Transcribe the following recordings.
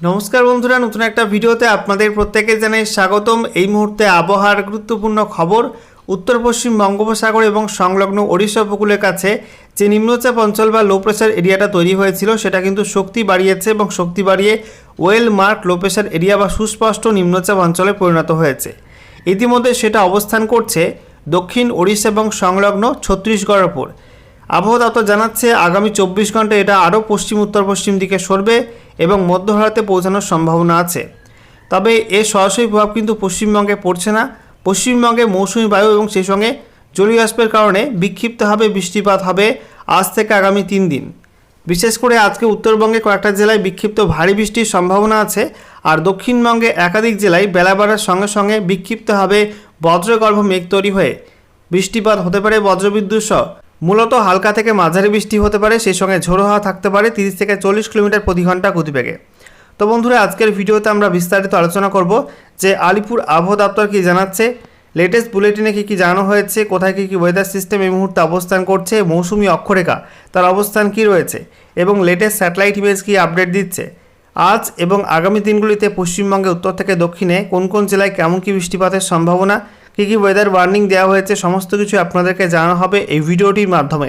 নমস্কার বন্ধুরা, নতুন একটা ভিডিওতে আপনাদের প্রত্যেকে জানাই স্বাগতম। এই মুহূর্তে আবহাওয়ার গুরুত্বপূর্ণ খবর, উত্তর, পশ্চিম বঙ্গোপসাগর এবং সংলগ্ন ওড়িশা উপকূলের কাছে যে নিম্নচাপ অঞ্চল বা লো প্রেশার এরিয়াটা তৈরি হয়েছিল, সেটা কিন্তু শক্তি বাড়িয়েছে এবং শক্তি বাড়িয়ে well marked low pressure area বা সুস্পষ্ট নিম্নচাপ অঞ্চলে পরিণত হয়েছে। ইতিমধ্যে সেটা অবস্থান করছে দক্ষিণ ওড়িশা এবং সংলগ্ন ছত্তিশগড়ের ওপর। আবহাওয়া দপ্তর জানাচ্ছে, আগামী চব্বিশ ঘন্টায় এটা আরও পশ্চিম, উত্তর পশ্চিম দিকে সরবে এবং মধ্য ভারতে পৌঁছানোর সম্ভাবনা আছে। তবে এর সরাসরি প্রভাব কিন্তু পশ্চিমবঙ্গে পড়ছে না। পশ্চিমবঙ্গে মৌসুমি বায়ু এবং সেই সঙ্গে জলীয় বাষ্পের কারণে বিক্ষিপ্তভাবে বৃষ্টিপাত হবে আজ থেকে আগামী তিন দিন। বিশেষ করে আজকে উত্তরবঙ্গে কয়েকটা জেলায় বিক্ষিপ্ত ভারী বৃষ্টির সম্ভাবনা আছে আর দক্ষিণবঙ্গে একাধিক জেলায় বেলা বাড়ার সঙ্গে সঙ্গে বিক্ষিপ্তভাবে বজ্রগর্ভ মেঘ তৈরি হয়ে। বৃষ্টিপাত হতে পারে বজ্রবিদ্যুৎ সহ। মূলত হালকা থেকে মাঝারি বৃষ্টি হতে পারে, সেই সঙ্গে ঝোড়ো হাওয়া থাকতে পারে তিরিশ থেকে চল্লিশ কিলোমিটার প্রতি ঘণ্টা গতিবেগে। তো বন্ধুরা, আজকের ভিডিওতে আমরা বিস্তারিত আলোচনা করব যে আলিপুর আবহাওয়া দপ্তর কী জানাচ্ছে লেটেস্ট বুলেটিনে কী কী জানানো হয়েছে, কোথায় কী কী ওয়েদার সিস্টেম এই মুহূর্তে অবস্থান করছে, মৌসুমি অক্ষরেখা, তার অবস্থান কী রয়েছে এবং লেটেস্ট স্যাটেলাইট ইমেজ কী আপডেট দিচ্ছে। আজ এবং আগামী দিনগুলিতে পশ্চিমবঙ্গে, উত্তর থেকে দক্ষিণে কোন কোন জেলায় কেমন কী বৃষ্টিপাতের সম্ভাবনা কী কী ওয়েদার ওয়ার্নিং দেওয়া হয়েছে সমস্ত কিছু আপনাদেরকে জানানো হবে এই ভিডিওটির মাধ্যমে।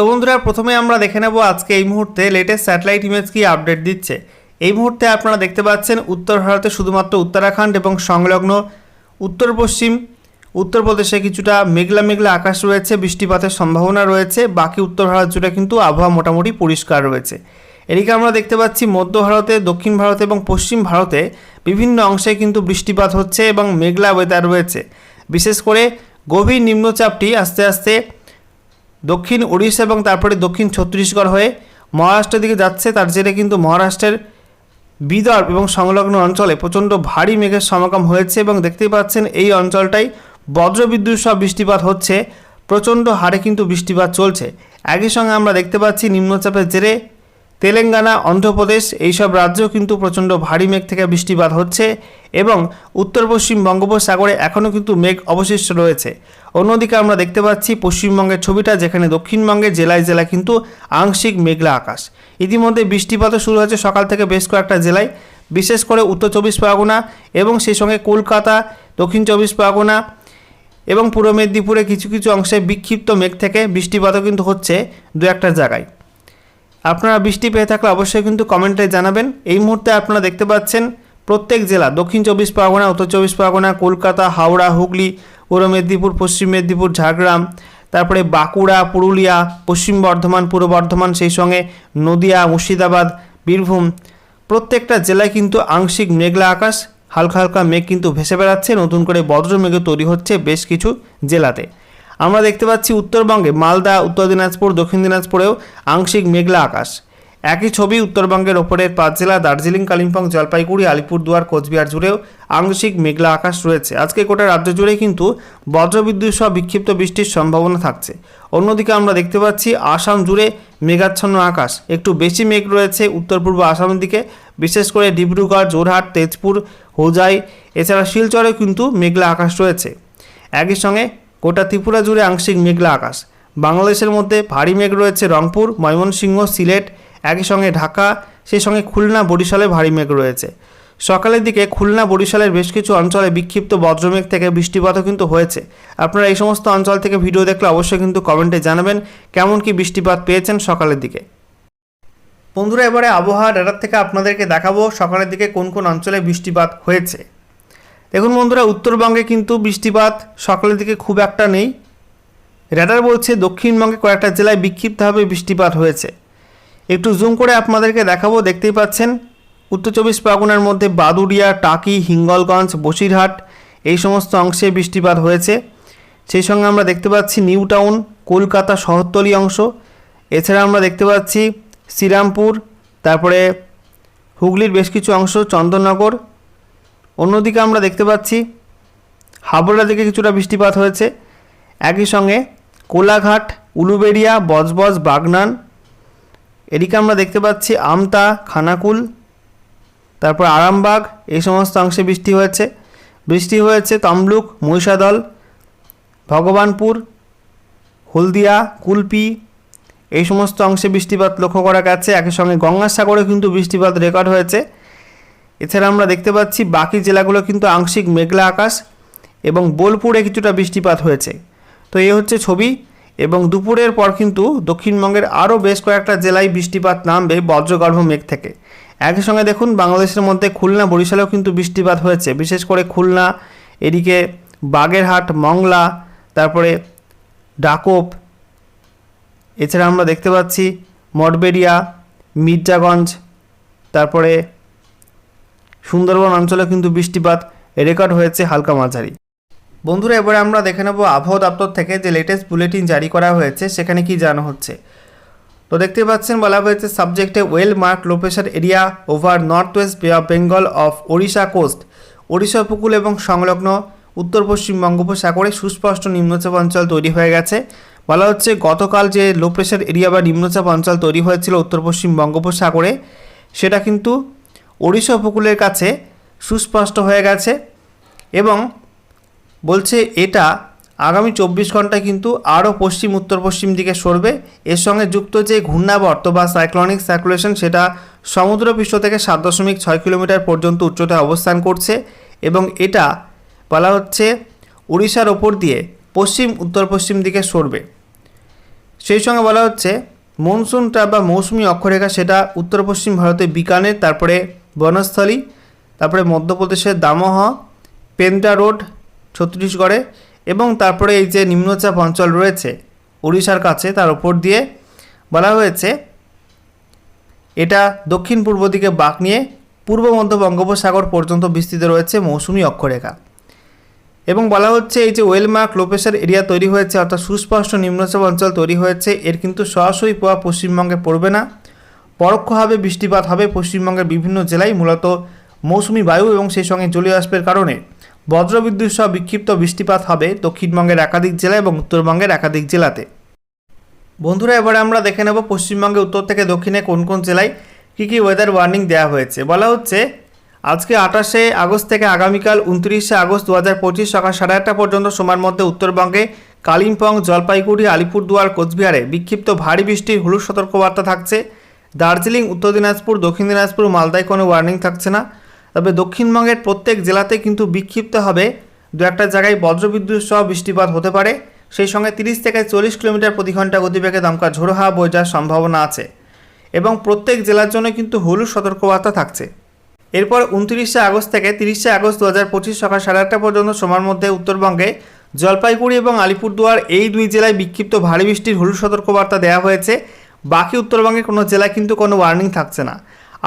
তো বন্ধুরা, প্রথমে আমরা দেখে নেব আজকে এই মুহূর্তে লেটেস্ট স্যাটেলাইট ইমেজ কি আপডেট দিচ্ছে। এই মুহূর্তে আপনারা দেখতে পাচ্ছেন উত্তর ভারতে শুধুমাত্র উত্তরাখণ্ড এবং সংলগ্ন উত্তর পশ্চিম উত্তরপ্রদেশে কিছুটা মেঘলা মেঘলা আকাশ রয়েছে, বৃষ্টিপাতের সম্ভাবনা রয়েছে, বাকি উত্তর ভারত জুড়ে কিন্তু আবহাওয়া মোটামুটি পরিষ্কার রয়েছে। এদিকে আমরা দেখতে পাচ্ছি মধ্য ভারতে, দক্ষিণ ভারতে এবং পশ্চিম ভারতে বিভিন্ন অংশে কিন্তু বৃষ্টিপাত হচ্ছে এবং মেঘলা ওয়েদার রয়েছে। বিশেষ করে গভীর নিম্নচাপটি আস্তে আস্তে দক্ষিণ উড়িষ্যা এবং তারপরে দক্ষিণ ছত্তিশগড় হয়ে মহারাষ্ট্রের দিকে যাচ্ছে। তার জেরে কিন্তু মহারাষ্ট্রের বিদর্ভ এবং সংলগ্ন অঞ্চলে প্রচণ্ড ভারী মেঘের সমাগম হয়েছে এবং দেখতেই পাচ্ছেন এই অঞ্চলটাই বজ্রবিদ্যুৎ সব বৃষ্টিপাত হচ্ছে। প্রচণ্ড হারে কিন্তু বৃষ্টিপাত চলছে। একই সঙ্গে আমরা দেখতে পাচ্ছি নিম্নচাপের জেরে তেলেঙ্গানা, অন্ধ্রপ্রদেশ এইসব রাজ্যেও কিন্তু প্রচণ্ড ভারী মেঘ থেকে বৃষ্টিপাত হচ্ছে এবং উত্তর পশ্চিম বঙ্গোপসাগরে এখনও কিন্তু মেঘ অবশিষ্ট রয়েছে। অন্যদিকে আমরা দেখতে পাচ্ছি পশ্চিমবঙ্গের ছবিটা যেখানে দক্ষিণবঙ্গের জেলায় জেলা কিন্তু আংশিক মেঘলা আকাশ। ইতিমধ্যে বৃষ্টিপাতও শুরু হয়েছে সকাল থেকে বেশ কয়েকটা জেলায়, বিশেষ করে উত্তর চব্বিশ পরগনা এবং সেই সঙ্গে কলকাতা, দক্ষিণ চব্বিশ পরগনা এবং পূর্ব মেদিনীপুরে কিছু কিছু অংশে বিক্ষিপ্ত মেঘ থেকে বৃষ্টিপাতও কিন্তু হচ্ছে দু একটা জায়গায়। আপনারা বৃষ্টি পেয়ে থাকলে অবশ্যই কিন্তু কমেন্টে জানাবেন। এই মুহূর্তে আপনারা দেখতে পাচ্ছেন প্রত্যেক জেলা, দক্ষিণ চব্বিশ পরগনা, উত্তর চব্বিশ পরগনা, কলকাতা, হাওড়া, হুগলি, পূর্ব মেদিনীপুর, পশ্চিম মেদিনীপুর, ঝাড়গ্রাম, তারপরে বাঁকুড়া, পুরুলিয়া, পশ্চিম বর্ধমান, পূর্ব বর্ধমান, সেই সঙ্গে নদিয়া, মুর্শিদাবাদ, বীরভূম, প্রত্যেকটা জেলায় কিন্তু আংশিক মেঘলা আকাশ, হালকা হালকা মেঘ কিন্তু ভেসে বেড়াচ্ছে, নতুন করে বজ্র মেঘে তৈরি হচ্ছে বেশ কিছু জেলাতে। আমরা দেখতে পাচ্ছি উত্তরবঙ্গে মালদা, উত্তর দিনাজপুর, দক্ষিণ দিনাজপুরেও আংশিক মেঘলা আকাশ। একই ছবি উত্তরবঙ্গের ওপরের পাঁচ জেলা দার্জিলিং, কালিম্পং, জলপাইগুড়ি, আলিপুরদুয়ার, কোচবিহার জুড়েও আংশিক মেঘলা আকাশ রয়েছে। আজকে গোটা রাজ্য জুড়ে কিন্তু বজ্রবিদ্যুৎ সহ বিক্ষিপ্ত বৃষ্টির সম্ভাবনা থাকছে। অন্যদিকে আমরা দেখতে পাচ্ছি আসাম জুড়ে মেঘাচ্ছন্ন আকাশ। একটু বেশি মেঘ রয়েছে উত্তর পূর্ব আসামের দিকে, বিশেষ করে ডিব্রুগড় জোরহাট তেজপুর, হোজাই। এছাড়া শিলচরেও কিন্তু মেঘলা আকাশ রয়েছে। একই সঙ্গে গোটা ত্রিপুরা জুড়ে আংশিক মেঘলা আকাশ। বাংলাদেশের মধ্যে ভারী মেঘ রয়েছে রংপুর, ময়মনসিংহ, সিলেট, একই সঙ্গে ঢাকা, সেই সঙ্গে খুলনা, বরিশালে ভারী মেঘ রয়েছে। সকালের দিকে খুলনা, বরিশালের বেশ কিছু অঞ্চলে বিক্ষিপ্ত বজ্রমেঘ থেকে বৃষ্টিপাতও কিন্তু হয়েছে। আপনারা এই সমস্ত অঞ্চল থেকে ভিডিও দেখলে অবশ্যই কিন্তু কমেন্টে জানাবেন কেমন কি বৃষ্টিপাত পেয়েছেন সকালের দিকে। বন্ধুরা, এবারে আবহাওয়া ডাটার থেকে আপনাদেরকে দেখাবো সকালের দিকে কোন কোন অঞ্চলে বৃষ্টিপাত হয়েছে। দেখুন বন্ধুরা, উত্তরবঙ্গে কিন্তু বৃষ্টিপাত সকালের দিকে খুব একটা নেই। রেডার বলছে দক্ষিণবঙ্গে কয়েকটা জেলায় বিক্ষিপ্তভাবে বৃষ্টিপাত হয়েছে। একটু জুম করে আপনাদেরকে দেখাবো, দেখতেই পাচ্ছেন, উত্তর চব্বিশ পরগনার মধ্যে বাদুড়িয়া, টাকি, হিঙ্গলগঞ্জ, বসিরহাট, এই সমস্ত অংশে বৃষ্টিপাত হয়েছে। সেই সঙ্গে আমরা দেখতে পাচ্ছি নিউ টাউন, কলকাতা, শহরতলি অংশ। এছাড়া আমরা দেখতে পাচ্ছি শ্রীরামপুর, তারপরে হুগলির বেশ কিছু অংশ, চন্দননগর অন্যদিকে আমরা দেখতে পাচ্ছি, হাবড়া দিকে কিছুটা বৃষ্টিপাত হয়েছে। একই সঙ্গে কোলাঘাট, উলুবেড়িয়া, বজবজ, বাগনান, এদিকে আমরা দেখতে পাচ্ছি আমতা, খানাকুল, তারপর আরামবাগ, এই সমস্ত অংশে বৃষ্টি হয়েছে। বৃষ্টি হয়েছে তমলুক, মহিষাদল, ভগবানপুর, হলদিয়া, কুলপি, এই সমস্ত অংশে বৃষ্টিপাত লক্ষ্য করা গেছে। একই সঙ্গে গঙ্গাসাগরে কিন্তু বৃষ্টিপাত রেকর্ড হয়েছে। এছাড়া আমরা দেখতে পাচ্ছি বাকি জেলাগুলো কিন্তু আংশিক মেঘলা আকাশ এবং বোলপুরে কিছুটা বৃষ্টিপাত হয়েছে। তো এই হচ্ছে ছবি এবং দুপুরের পর কিন্তু দক্ষিণবঙ্গের আরও বেশ কয়েকটা জেলায় বৃষ্টিপাত নামবে বজ্রগর্ভ মেঘ থেকে। একই সঙ্গে দেখুন, বাংলাদেশের মধ্যে খুলনা, বরিশালেও কিন্তু বৃষ্টিপাত হয়েছে। বিশেষ করে খুলনা, এদিকে বাগেরহাট, মংলা, তারপরে ডাকোপ, এছাড়া আমরা দেখতে পাচ্ছি মঠবেড়িয়া, মির্জাগঞ্জ, তারপরে সুন্দরবন অঞ্চলে কিন্তু বৃষ্টিপাত রেকর্ড হয়েছে হালকা মাঝারি। বন্ধুরা, এবারে আমরা দেখে নেব আবহাওয়া দপ্তর থেকে যে লেটেস্ট বুলেটিন জারি করা হয়েছে, সেখানে কি জানা হচ্ছে। তো দেখতে পাচ্ছেন, বলা হয়েছে সাবজেক্টে well marked low pressure area over north west bay of Bengal of Odisha coast Odisha উপকূল এবং সংলগ্ন উত্তর পশ্চিম বঙ্গোপসাগরে সুস্পষ্ট নিম্নচাপ অঞ্চল তৈরি হয়ে গেছে। বলা হচ্ছে গতকাল যে লো প্রেশার এরিয়া বা নিম্নচাপ অঞ্চল তৈরি হয়েছিল উত্তর পশ্চিম বঙ্গোপসাগরে, সেটা কিন্তু ওড়িশা উপকূলের কাছে সুস্পষ্ট হয়ে গেছে এবং বলছে এটা আগামী চব্বিশ ঘন্টায় কিন্তু আরও পশ্চিম, উত্তর পশ্চিম দিকে সরবে। এর সঙ্গে যুক্ত যে ঘূর্ণাবর্ত বা সাইক্লনিক সার্কুলেশন সেটা সমুদ্রপৃষ্ঠ থেকে সাত দশমিক ছয় কিলোমিটার পর্যন্ত উচ্চতায় অবস্থান করছে এবং এটা বলা হচ্ছে উড়িষ্যার ওপর দিয়ে পশ্চিম, উত্তর পশ্চিম দিকে সরবে। সেই সঙ্গে বলা হচ্ছে মনসুনটা বা মৌসুমি অক্ষরেখা, সেটা উত্তর পশ্চিম ভারতে বিকানের তারপরে বনস্থলী, তারপরে মধ্যপ্রদেশের দামোহ, পেন্টা রোড ছত্তিশগড়ে এবং তারপরে এই যে নিম্নচাপ অঞ্চল রয়েছে উড়িষ্যার কাছে তার ওপর দিয়ে বলা হয়েছে, এটা দক্ষিণ পূর্ব দিকে বাঁক নিয়ে পূর্ব মধ্য বঙ্গোপসাগর পর্যন্ত বিস্তৃত রয়েছে মৌসুমি অক্ষরেখা। এবং বলা হচ্ছে এই যে ওয়েলমার্ক লোপেশার এরিয়া তৈরি হয়েছে, অর্থাৎ সুস্পষ্ট নিম্নচাপ অঞ্চল তৈরি হয়েছে, এর কিন্তু সরাসরি প্রভাব পশ্চিমবঙ্গে পড়বে না। পরোক্ষভাবে বৃষ্টিপাত হবে পশ্চিমবঙ্গের বিভিন্ন জেলায়, মূলত মৌসুমি বায়ু এবং সেই সঙ্গে জলীয় কারণে। বজ্রবিদ্যুৎ সহ বিক্ষিপ্ত বৃষ্টিপাত হবে দক্ষিণবঙ্গের একাধিক জেলা এবং উত্তরবঙ্গের একাধিক জেলাতে। বন্ধুরা, এবারে আমরা দেখে নেব পশ্চিমবঙ্গে উত্তর থেকে দক্ষিণে কোন কোন জেলায় কী কী ওয়েদার ওয়ার্নিং দেওয়া হয়েছে। বলা হচ্ছে, আজকে আঠাশে আগস্ট থেকে আগামীকাল উনত্রিশে আগস্ট দু হাজার পঁচিশ সকাল সাড়ে আটটা পর্যন্ত সময়ের মধ্যে উত্তরবঙ্গে কালিম্পং, জলপাইগুড়ি, আলিপুরদুয়ার, কোচবিহারে বিক্ষিপ্ত ভারী বৃষ্টির হলুদ সতর্কবার্তা থাকছে। দার্জিলিং, উত্তর দিনাজপুর, দক্ষিণ দিনাজপুর, মালদায় কোনো ওয়ার্নিং থাকছে না। তবে দক্ষিণবঙ্গের প্রত্যেক জেলাতে কিন্তু বিক্ষিপ্ত হবে দু একটা জায়গায় বজ্রবিদ্যুৎ সহ বৃষ্টিপাত হতে পারে। সেই সঙ্গে তিরিশ থেকে চল্লিশ কিলোমিটার প্রতি ঘণ্টা গতিবেগে দমকা ঝোড়ো হাওয়া বয়ে যাওয়ার সম্ভাবনা আছে এবং প্রত্যেক জেলার জন্য কিন্তু হলুদ সতর্কবার্তা থাকছে। এরপর উনত্রিশে আগস্ট থেকে তিরিশে আগস্ট দু হাজার পঁচিশ সকাল সাড়ে আটটা পর্যন্ত সময়ের মধ্যে উত্তরবঙ্গে জলপাইগুড়ি এবং আলিপুরদুয়ার এই দুই জেলায় বিক্ষিপ্ত ভারী বৃষ্টির হলুদ সতর্কবার্তা দেওয়া হয়েছে। বাকি উত্তরবঙ্গে কোনো জেলায় কিন্তু কোনো ওয়ার্নিং থাকছে না।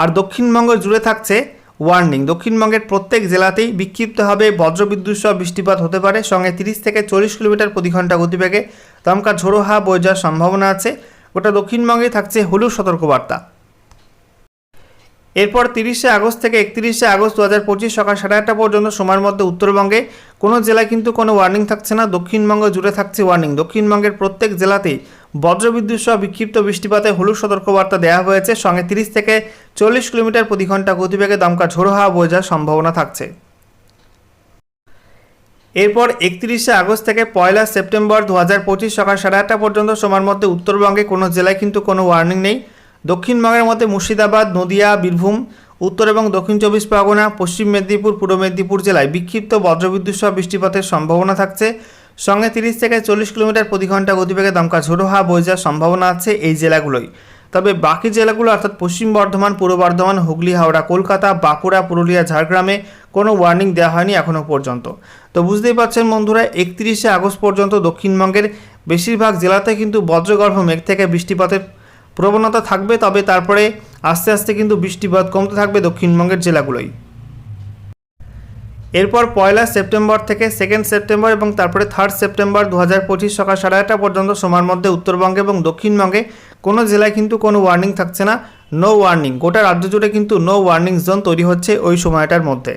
আর দক্ষিণবঙ্গ জুড়ে থাকছে ওয়ার্নিং দক্ষিণবঙ্গের প্রত্যেক জেলাতেই বিক্ষিপ্তভাবে বজ্রবিদ্যুৎ সহ বৃষ্টিপাত হতে পারে। সঙ্গে তিরিশ থেকে চল্লিশ কিলোমিটার প্রতি ঘণ্টা গতিবেগে দমকা ঝোড়ো হাওয়া বয়ে যাওয়ার সম্ভাবনা আছে। গোটা দক্ষিণবঙ্গে থাকছে হলুদ সতর্কবার্তা। এরপর তিরিশে আগস্ট থেকে একত্রিশে আগস্ট দু হাজার পঁচিশ সকাল সাড়ে আটটা পর্যন্ত সময়ের মধ্যে উত্তরবঙ্গে কোনো জেলায় কিন্তু কোনো ওয়ার্নিং থাকছে না। দক্ষিণবঙ্গ জুড়ে থাকছে ওয়ার্নিং দক্ষিণবঙ্গের প্রত্যেক জেলাতেই বজ্রবিদ্যুৎ সহ বিক্ষিপ্ত বৃষ্টিপাতে হলুদ সতর্কবার্তা দেওয়া হয়েছে। সঙ্গে তিরিশ থেকে চল্লিশ কিলোমিটার প্রতি ঘণ্টা গতিবেগে দমকা ঝোড়ো হাওয়া যাওয়ার সম্ভাবনা থাকছে। এরপর একত্রিশে আগস্ট থেকে পয়লা সেপ্টেম্বর দু হাজার পঁচিশ সকাল সাড়ে আটটা পর্যন্ত সময়ের মধ্যে উত্তরবঙ্গে কোনো জেলায় কিন্তু কোনো ওয়ার্নিং নেই। দক্ষিণবঙ্গের মধ্যে মুর্শিদাবাদ, নদিয়া, বীরভূম, উত্তর এবং দক্ষিণ চব্বিশ পরগনা, পশ্চিম মেদিনীপুর, পূর্ব মেদিনীপুর জেলায় বিক্ষিপ্ত বজ্রবিদ্যুৎ সহ বৃষ্টিপাতের সম্ভাবনা থাকছে। সঙ্গে তিরিশ থেকে চল্লিশ কিলোমিটার প্রতি ঘণ্টা গতিবেগে দমকা ঝোড়ো হাওয়া বয়ে যাওয়ার সম্ভাবনা আছে এই জেলাগুলোই তবে বাকি জেলাগুলো, অর্থাৎ পশ্চিম বর্ধমান, পূর্ব বর্ধমান, হুগলি, হাওড়া, কলকাতা, বাঁকুড়া, পুরুলিয়া, ঝাড়গ্রামে কোনো ওয়ার্নিং দেওয়া হয়নি এখনও পর্যন্ত। তো বুঝতেই পারছেন বন্ধুরা, একত্রিশে আগস্ট পর্যন্ত দক্ষিণবঙ্গের বেশিরভাগ জেলাতে কিন্তু বজ্রগর্ভ মেঘ থেকে বৃষ্টিপাতের প্রবণতা থাকবে, তবে তারপরে আস্তে আস্তে কিন্তু বৃষ্টিপাত কমতে থাকবে দক্ষিণবঙ্গের জেলাগুলোই এরপর পয়লা সেপ্টেম্বর থেকে সেকেন্ড সেপ্টেম্বর এবং তারপরে থার্ড সেপ্টেম্বর দু হাজার পঁচিশ সকাল সাড়ে আটটা পর্যন্ত সময়ের মধ্যে উত্তরবঙ্গে এবং দক্ষিণবঙ্গে। কোনো জেলায় কিন্তু কোনো ওয়ার্নিং থাকছে না নো ওয়ার্নিং গোটা রাজ্য জুড়ে কিন্তু নো ওয়ার্নিং জোন তৈরি হচ্ছে ওই সময়টার মধ্যে।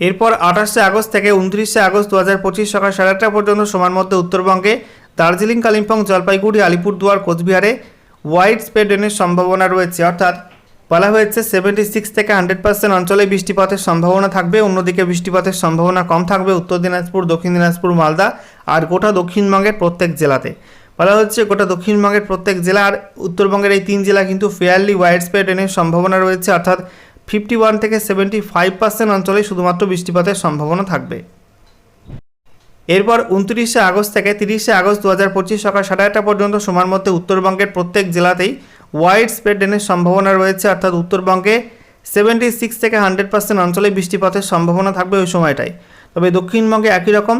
এরপর আঠাশে আগস্ট থেকে উনত্রিশে আগস্ট দু হাজার পঁচিশ সকাল সাড়ে আটটা পর্যন্ত সময়ের মধ্যে উত্তরবঙ্গে দার্জিলিং, কালিম্পং, জলপাইগুড়ি, আলিপুরদুয়ার, কোচবিহারে হোয়াইট স্প্রেড রেনের সম্ভাবনা রয়েছে। অর্থাৎ বলা হয়েছে সেভেন্টি সিক্স থেকে হান্ড্রেড পার্সেন্ট অঞ্চলে বৃষ্টিপাতের সম্ভাবনা থাকবে। অন্যদিকে বৃষ্টিপাতের সম্ভাবনা কম থাকবে উত্তর দিনাজপুর, দক্ষিণ দিনাজপুর, মালদা আর গোটা দক্ষিণবঙ্গের প্রত্যেক জেলাতে। বলা হচ্ছে, গোটা দক্ষিণবঙ্গের প্রত্যেক জেলা আর উত্তরবঙ্গের এই তিন জেলা কিন্তু ফেয়ারলি ওয়াইড স্প্রেড রেনের সম্ভাবনা রয়েছে। অর্থাৎ ফিফটি ওয়ান থেকে সেভেন্টি ফাইভ পার্সেন্ট অঞ্চলে শুধুমাত্র বৃষ্টিপাতের সম্ভাবনা থাকবে। এরপর উনত্রিশে আগস্ট থেকে তিরিশে আগস্ট দু হাজার পঁচিশ সকাল সাড়ে আটটা পর্যন্ত সময়ের মধ্যে উত্তরবঙ্গের প্রত্যেক জেলাতেই ওয়াইড স্প্রেড রেনের সম্ভাবনা রয়েছে, অর্থাৎ উত্তরবঙ্গে সেভেন্টি সিক্স থেকে হান্ড্রেড পার্সেন্ট অঞ্চলে বৃষ্টিপাতের সম্ভাবনা থাকবে ওই সময়টায় তবে দক্ষিণবঙ্গে একই রকম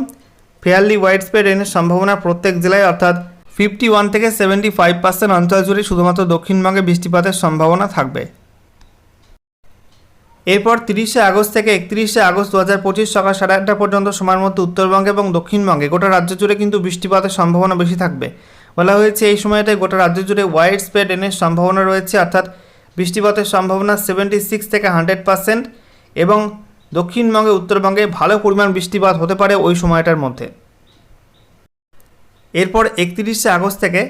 ফেয়ারলি ওয়াইড স্প্রেড রেনের সম্ভাবনা প্রত্যেক জেলায়, অর্থাৎ ফিফটি ওয়ান থেকে সেভেন্টি ফাইভ পার্সেন্ট অঞ্চল জুড়ে শুধুমাত্র দক্ষিণবঙ্গে বৃষ্টিপাতের সম্ভাবনা থাকবে। এরপর তিরিশে আগস্ট থেকে একত্রিশে আগস্ট দু হাজার পঁচিশ সকাল সাড়ে আটটা পর্যন্ত সময়ের মধ্যে উত্তরবঙ্গে এবং দক্ষিণবঙ্গে গোটা রাজ্য জুড়ে কিন্তু বৃষ্টিপাতের সম্ভাবনা বেশি থাকবে। বলা হয়েছে, এই সময়টায় গোটা রাজ্য জুড়ে ওয়াইড স্প্রেড রেনের সম্ভাবনা রয়েছে, অর্থাৎ বৃষ্টিপাতের সম্ভাবনা সেভেন্টি সিক্স থেকে হান্ড্রেড পার্সেন্ট এবং দক্ষিণবঙ্গে, উত্তরবঙ্গে ভালো পরিমাণ বৃষ্টিপাত হতে পারে ওই সময়টার মধ্যে। এরপর একত্রিশে আগস্ট থেকে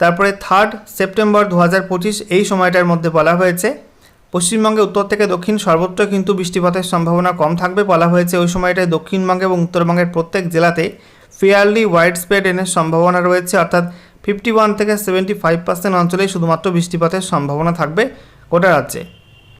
তারপরে থার্ড সেপ্টেম্বর দু হাজার পঁচিশ এই সময়টার মধ্যে বলা হয়েছে, পশ্চিমবঙ্গে উত্তর থেকে দক্ষিণ সর্বত্র কিন্তু বৃষ্টিপাতের সম্ভাবনা কম থাকবে বলা হয়েছে। ওই সময়টায় দক্ষিণবঙ্গে এবং উত্তরবঙ্গের প্রত্যেক জেলাতে ফেয়ারলি হোয়াইট স্প্রেড এনের সম্ভাবনা রয়েছে, অর্থাৎ ফিফটি ওয়ান থেকে সেভেন্টি ফাইভ পার্সেন্ট অঞ্চলেই শুধুমাত্র বৃষ্টিপাতের সম্ভাবনা থাকবে গোটা রাজ্যে।